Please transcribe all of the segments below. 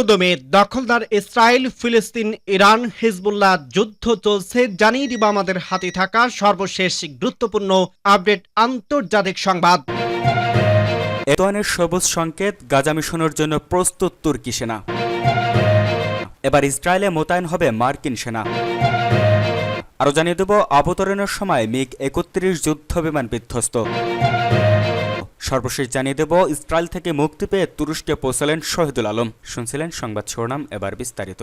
চৌদ্দ দখলদার ইসরায়েল, ফিলিস্তিন, ইরান, হিজবুল্লাহ যুদ্ধ চলছে জানিয়ে দিব আমাদের হাতে থাকা সর্বশেষ গুরুত্বপূর্ণ আপডেট আন্তর্জাতিক সংবাদ। এতোয়ানের সবুজ সংকেত গাজা মিশনের জন্য প্রস্তুত তুর্কি সেনা। এবার ইসরায়েলে মোতায়েন হবে মার্কিন সেনা। আরও জানিয়ে দেব, অবতরণের সময় মিগ একত্রিশ যুদ্ধ বিমান বিধ্বস্ত। সর্বশেষ জানিয়ে দেব, ইসরায়েল থেকে মুক্তি পেয়ে তুরস্কে পৌঁছালেন শহীদুল আলম। শুনছিলেন সংবাদ শিরোনাম, এবার বিস্তারিত।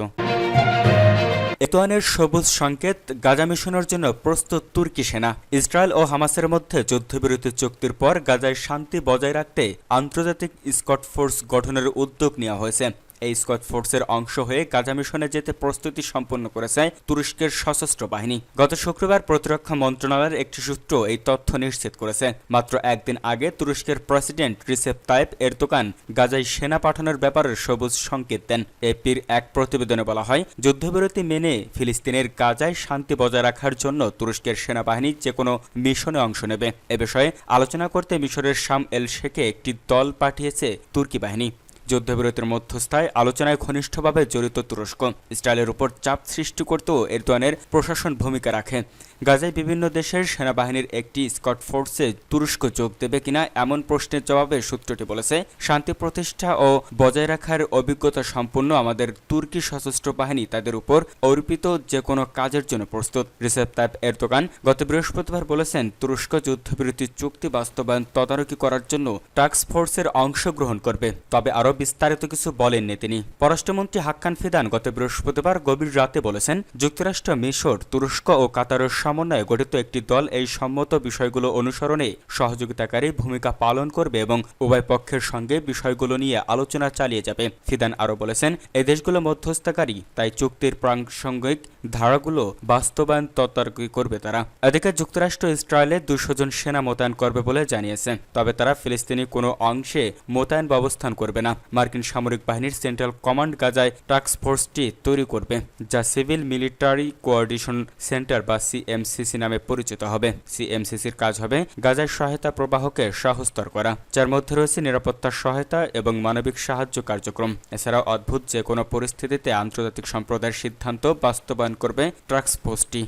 এতোয়ানের সবুজ সংকেত, গাজা মিশনের জন্য প্রস্তুত তুর্কি সেনা। ইসরায়েল ও হামাসের মধ্যে যুদ্ধবিরতি চুক্তির পর গাজায় শান্তি বজায় রাখতে আন্তর্জাতিক স্কট ফোর্স গঠনের উদ্যোগ নেওয়া হয়েছে। এই স্কট ফোর্সের অংশ হয়ে গাজা মিশনে যেতে প্রস্তুতি সম্পন্ন করেছে তুরস্কের সশস্ত্র বাহিনী। গত শুক্রবার প্রতিরক্ষা মন্ত্রণালয়ের একটি সূত্র এই তথ্য নিশ্চিত করেছে। মাত্র একদিন আগে তুরস্কের প্রেসিডেন্ট রিসেপ তাইপ এরদোকান গাজায় সেনা পাঠানোর ব্যাপারে সবুজ সংকেত দেন। এপির এক প্রতিবেদনে বলা হয়, যুদ্ধবিরতি মেনে ফিলিস্তিনের গাজায় শান্তি বজায় রাখার জন্য তুরস্কের সেনাবাহিনী যে কোনো মিশনে অংশ নেবে। এ বিষয়ে আলোচনা করতে মিশরের শাম এল শেখে একটি দল পাঠিয়েছে তুর্কি বাহিনী। যুদ্ধবিরতির মধ্যস্থায় আলোচনায় ঘনিষ্ঠভাবে জড়িত তুরস্ক। ইসরায়েলের উপর চাপ সৃষ্টি করতেও এরদোয়ানের প্রশাসন ভূমিকা রাখে। গাজায় বিভিন্ন দেশের সেনাবাহিনীর একটি স্কট ফোর্সে তুরস্ক যোগ দেবে কিনা এমন প্রশ্নের জবাবে সূত্রটি বলেছে, শান্তি প্রতিষ্ঠা ও বজায় রাখার অভিজ্ঞতা সম্পন্ন আমাদের তুর্কি সশস্ত্র বাহিনী তাদের উপর অর্পিত যে কোনো কাজের জন্য প্রস্তুত। রিসেপ তাইপ এরদোগান গত বৃহস্পতিবার বলেছেন, তুরস্ক যুদ্ধবিরতি চুক্তি বাস্তবায়ন তদারকি করার জন্য টাস্ক ফোর্সের অংশগ্রহণ করবে। তবে আরও বিস্তারিত কিছু বলেননি তিনি। পররাষ্ট্রমন্ত্রী হাক্কান ফিদান গত বৃহস্পতিবার গভীর রাতে বলেছেন, যুক্তরাষ্ট্র, মিশর, তুরস্ক ও কাতারের সমন্বয়ে গঠিত একটি দল এই সম্মত বিষয়গুলো অনুসরণে সহযোগিতাকারী ভূমিকা পালন করবে এবং উভয় পক্ষের সঙ্গে বিষয়গুলো নিয়ে আলোচনা চালিয়ে যাবে। ফিদান আরও বলেছেন এই দেশগুলো মধ্যস্থকারী, তাই চুক্তির প্রাসঙ্গিক ধারাগুলো বাস্তবায়ন তদারকি করবে তারা। এদিকে যুক্তরাষ্ট্র ইসরায়েলে দুশো জন সেনা মোতায়েন করবে বলে জানিয়েছে। তবে তারা ফিলিস্তিনি কোনো অংশে মোতায়েন ব্যবস্থান করবে না। মার্কিন সামরিক বাহিনীর সেন্ট্রাল কমান্ড গাজায় টাস্ক ফোর্সটি তৈরি করবে, যা সিভিল মিলিটারি কোঅর্ডিনেশন সেন্টার বা সিএমসিসি নামে পরিচিত হবে। সিএমসিসির কাজ হবে গাজায় সহায়তা প্রবাহকে সহস্তর করা, যার মধ্যে রয়েছে নিরাপত্তা সহায়তা এবং মানবিক সাহায্য কার্যক্রম। এছাড়াও অদ্ভুত যে কোনো পরিস্থিতিতে আন্তর্জাতিক সম্প্রদায়ের সিদ্ধান্ত বাস্তবায়ন করবে টাস্ক ফোর্সটি।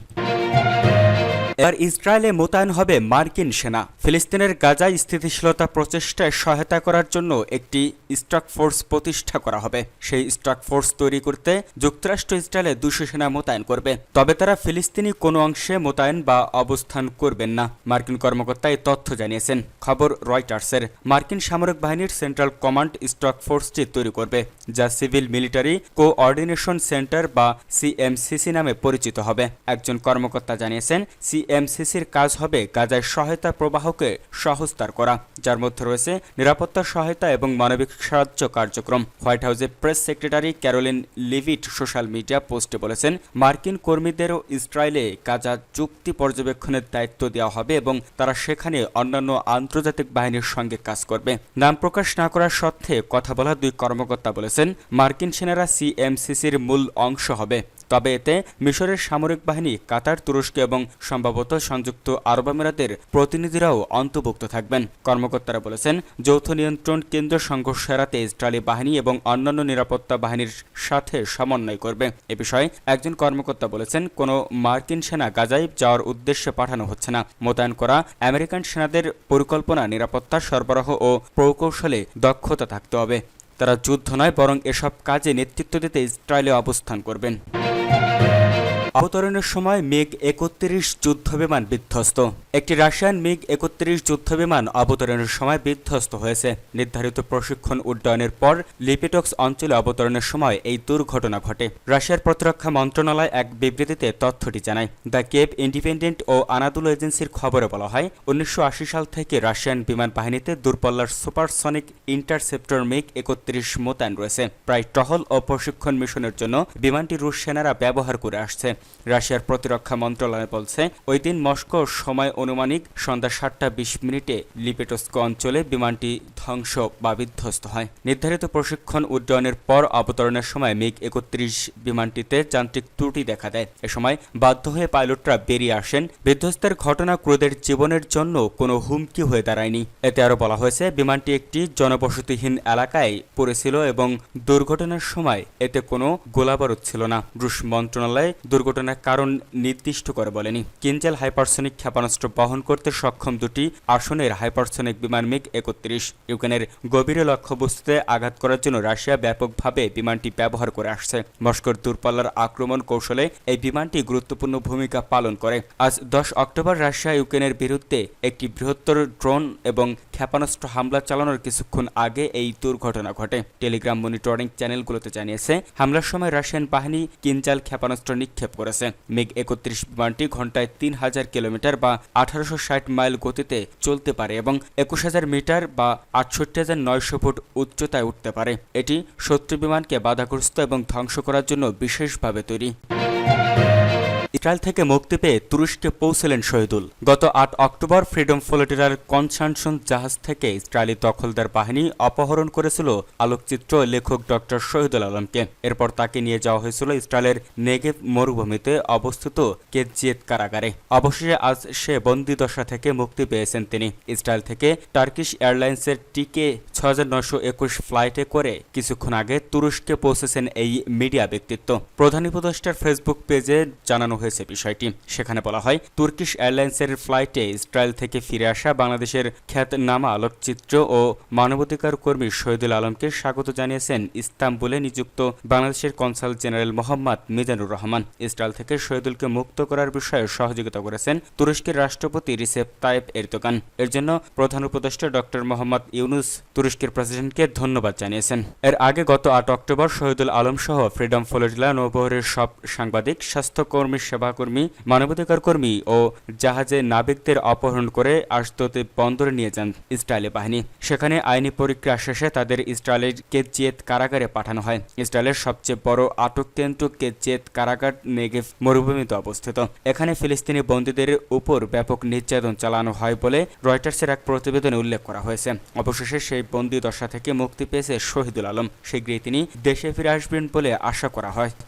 এবার ইসরায়েলে মোতায়েন হবে মার্কিন সেনা। ফিলিস্তিনের গাজায় স্থিতিশীলতা প্রচেষ্টায় সহায়তা করার জন্য একটি স্ট্রাক ফোর্স প্রতিষ্ঠা করা হবে। সেই স্ট্রাক ফোর্স তৈরি করতে যুক্তরাষ্ট্র ইসরায়েলে দুশো সেনা মোতায়েন করবে। তবে তারা ফিলিস্তিনি কোনো অংশে মোতায়েন বা অবস্থান করবেন না, মার্কিন কর্মকর্তা এই তথ্য জানিয়েছেন। খবর রয়টার্সের। মার্কিন সামরিক বাহিনীর সেন্ট্রাল কমান্ড স্ট্রাক ফোর্সটি তৈরি করবে, যা সিভিল মিলিটারি কোঅর্ডিনেশন সেন্টার বা সিএমসিসি নামে পরিচিত হবে, একজন কর্মকর্তা জানিয়েছেন। সিএমসিসির কাজ হবে গাজায় সহায়তা প্রবাহকে সহজতর করা, যার মধ্যে রয়েছে নিরাপত্তা সহায়তা এবং মানবিক সাহায্য কার্যক্রম। হোয়াইট হাউসে press secretary Karoline Leavitt social media পোস্টে বলেছেন, মার্কিন কর্মীদেরও ইসরায়েলে গাজা চুক্তি পর্যবেক্ষণের দায়িত্ব দেওয়া হবে এবং তারা সেখানে অন্যান্য আন্তর্জাতিক বাহিনীর সঙ্গে কাজ করবে। নাম প্রকাশ না করার সত্ত্বে কথা বলা দুই কর্মকর্তা বলেছেন, মার্কিন সেনারা সিএমসিসির মূল অংশ হবে। তবে এতে মিশরের সামরিক বাহিনী, কাতার, তুরস্ক এবং সম্ভবত সংযুক্ত আরব আমিরাতের প্রতিনিধিরাও অন্তর্ভুক্ত থাকবেন। কর্মকর্তারা বলেছেন, যৌথ নিয়ন্ত্রণ কেন্দ্র সংঘর্ষ এড়াতে ইসরায়েলি বাহিনী এবং অন্যান্য নিরাপত্তা বাহিনীর সাথে সমন্বয় করবে। এ বিষয়ে একজন কর্মকর্তা বলেছেন, কোনো মার্কিন সেনা গাজায় যাওয়ার উদ্দেশ্যে পাঠানো হচ্ছে না। মোতায়েন করা আমেরিকান সেনাদের পরিকল্পনা, নিরাপত্তা সরবরাহ ও প্রকৌশলে দক্ষতা থাকতে হবে। তারা যুদ্ধ নয়, বরং এসব কাজে নেতৃত্ব দিতে ইসরায়েলে অবস্থান করবেন। অবতরণের সময় মেঘ একত্রিশ যুদ্ধবিমান বিধ্বস্ত। একটি রাশিয়ান মিগ একত্রিশ যুদ্ধবিমান অবতরণের সময় বিধ্বস্ত হয়েছে। নির্ধারিত প্রশিক্ষণ উড্ডয়নের পর লিপিটক্স অঞ্চলে অবতরণের সময় এই দুর্ঘটনা ঘটে। রাশিয়ার প্রতিরক্ষা মন্ত্রণালয় এক বিবৃতিতে তথ্যটি জানায়, দ্য কেপ ইন্ডিপেন্ডেন্ট ও আনাদুল এজেন্সির খবরে বলা হয়, উনিশশো আশি সাল থেকে রাশিয়ান বিমান বাহিনীতে দূরপাল্লার সুপারসনিক ইন্টারসেপ্টর মিগ একত্রিশ মোতায়েন রয়েছে। প্রায় টহল ও প্রশিক্ষণ মিশনের জন্য বিমানটি রুশ সেনারা ব্যবহার করে আসছে। রাশিয়ার প্রতিরক্ষা মন্ত্রণালয় বলছে, ওই দিন মস্কো সময় অনুমানিক সন্ধ্যা সাতটা বিশ মিনিটে লিপেটস্ক অঞ্চলে বিমানটি ধ্বংস বা বিধ্বস্ত হয়। নির্ধারিত প্রশিক্ষণ উড্ডয়নের পর অবতরণের সময় মিগ একত্রিশ বিমানটিতে যান্ত্রিক ত্রুটি দেখা দেয়। এ সময় বাধ্য হয়ে পাইলটরা বেরিয়ে আসেন। বিধ্বস্তের ঘটনা ক্রুদের জীবনের জন্য কোনো হুমকি হয়ে দাঁড়ায়নি। এতে আরও বলা হয়েছে, বিমানটি একটি জনবসতিহীন এলাকায় পড়েছিল এবং দুর্ঘটনার সময় এতে কোনো গোলাবারুদ ছিল না। রুশ মন্ত্রণালয় দুর্ঘটনার কারণ নির্দিষ্ট করে বলেনি। কিনজেল হাইপারসনিক ক্ষেপণাস্ত্র বহন করতে সক্ষম দুটি আসনের হাইপারসনিক বিমান মিগ একত্রিশ। ইউক্রেনের গভীরে লক্ষ্যবস্তুতে আঘাত করার জন্য রাশিয়া ব্যাপকভাবে বিমানটি ব্যবহার করে আসছে। মস্কোর দূরপাল্লার আক্রমণ কৌশলে এই বিমানটি গুরুত্বপূর্ণ ভূমিকা পালন করে। আজ দশ অক্টোবর রাশিয়া ইউক্রেনের বিরুদ্ধে একটি বৃহত্তর ড্রোন এবং ক্ষেপণাস্ত্র হামলা চালানোর কিছুক্ষণ আগে এই দুর্ঘটনা ঘটে। টেলিগ্রাম মনিটরিং চ্যানেলগুলোতে জানিয়েছে, হামলার সময় রাশিয়ান বাহিনী কিনজাল ক্ষেপণাস্ত্র নিক্ষেপ করেছে। মেঘ একত্রিশ বিমানটি ঘন্টায় তিন হাজার কিলোমিটার বা আঠারোশো ষাট মাইল গতিতে চলতে পারে এবং একুশ হাজার মিটার বা আটষট্টি হাজার নয়শো ফুট উচ্চতায় উঠতে পারে। এটি শত্রু বিমানকে বাধাগ্রস্ত এবং ধ্বংস করার জন্য বিশেষভাবে তৈরি। ইসরায়েল থেকে মুক্তি পেয়ে তুরস্কে পৌঁছলেন শহীদুল। গত আট অক্টোবর ফ্রিডম ফ্লোটিরার কনসানশন জাহাজ থেকে ইসরায়েলি দখলদার বাহিনী অপহরণ করেছিল আলোকচিত্র লেখক ডক্টর শহীদুল আলমকে। এরপর তাকে নিয়ে যাওয়া হয়েছিল ইসরায়েলের নেগেভ মরুভূমিতে অবস্থিত কেজিয়েত কারাগারে। অবশেষে আজ সে বন্দিদশা থেকে মুক্তি পেয়েছেন তিনি। ইসরায়েল থেকে টার্কিশ এয়ারলাইন্সের টিকে ছ হাজার ফ্লাইটে করে কিছুক্ষণ আগে তুরস্কে পৌঁছেছেন এই মিডিয়া ব্যক্তিত্ব। প্রধান উপদেষ্টার ফেসবুক পেজে জানানো হয়েছে বিষয়টি। সেখানে বলা হয়, তুর্কিশ এয়ারলাইন্সের ফ্লাইটে ইসরায়েল থেকে ফিরে আসা বাংলাদেশের খ্যাতনামা আলোকচিত্র ও মানবাধিকার কর্মী শহীদুল আলমকে স্বাগত জানিয়েছেন ইস্তাম্বুলে নিযুক্ত বাংলাদেশের consul general Mohammad Mizanur Rahman. Israel থেকে শহীদুলকে মুক্ত করার বিষয়ে সহযোগিতা করেছেন তুরস্কের রাষ্ট্রপতি রিসেপ তায়েব এরদোগান। এর জন্য প্রধান উপদেষ্টা ডক্টর মোহাম্মদ ইউনুস তুরস্কের প্রেসিডেন্টকে ধন্যবাদ জানিয়েছেন। এর আগে গত আট অক্টোবর শহীদুল আলম সহ ফ্রিডম ফ্লোরিডা নৌবহরের সব সাংবাদিক, স্বাস্থ্যকর্মী সেবাকর্মী মানবাধিকার কর্মী ও জাহাজে নাবিকদের অপহরণ করে আশততে বন্দরে নিয়ে যান ইসরায়েলি বাহিনী। সেখানে আইনি প্রক্রিয়া শেষে তাদের ইসরায়েলের কেজিয়েত কারাগারে পাঠানো হয়। ইসরায়েলের সবচেয়ে বড় আটক কেন্দ্র কেজিয়েত কারাগার নেগেভ মরুভূমিতে অবস্থিত। এখানে ফিলিস্তিনি বন্দীদের উপর ব্যাপক নির্যাতন চালানো হয় বলে রয়টার্সের এক প্রতিবেদনে উল্লেখ করা হয়েছে। অবশেষে সেই বন্দি দশা থেকে মুক্তি পেয়েছে শহীদুল আলম। শীঘ্রই তিনি দেশে ফিরে আসবেন বলে আশা করা হয়।